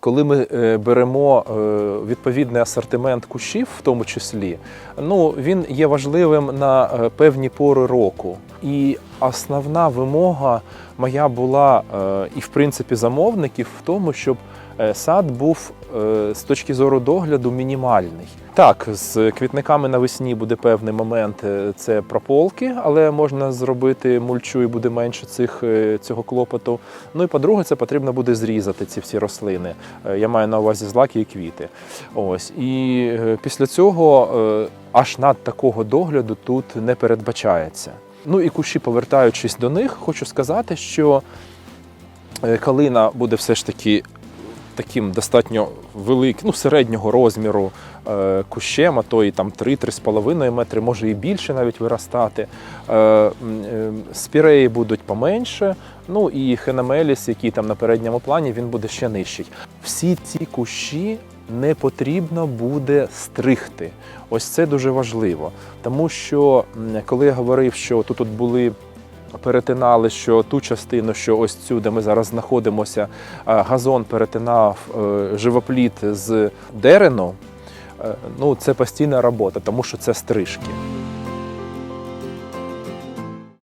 Коли ми е, беремо е, відповідний асортимент кущів, в тому числі, ну він є важливим на е, певні пори року. І основна вимога моя була е, і в принципі замовників в тому, щоб е, сад був е, з точки зору догляду мінімальний. Так, з квітниками навесні буде певний момент це прополки, але можна зробити мульчу і буде менше цих, цього клопоту. Ну і по-друге, це потрібно буде зрізати ці всі рослини. Я маю на увазі злаки і квіти. Ось і після цього аж над такого догляду тут не передбачається. Ну і кущі, повертаючись до них, хочу сказати, що е, калина буде все ж таки таким достатньо великим, ну, середнього розміру е, кущем, а то і там 3-3,5 метри, може і більше навіть виростати. Е, Спіреї будуть поменше, ну і хенамеліс, який там на передньому плані, він буде ще нижчий. Всі ці кущі не потрібно буде стригти. Ось це дуже важливо. Тому що коли я говорив, що тут, от були перетинали, що ту частину, що ось цю, де ми зараз знаходимося, газон перетинав е, живопліт з дерену. е, Ну, це постійна робота, тому що це стрижки.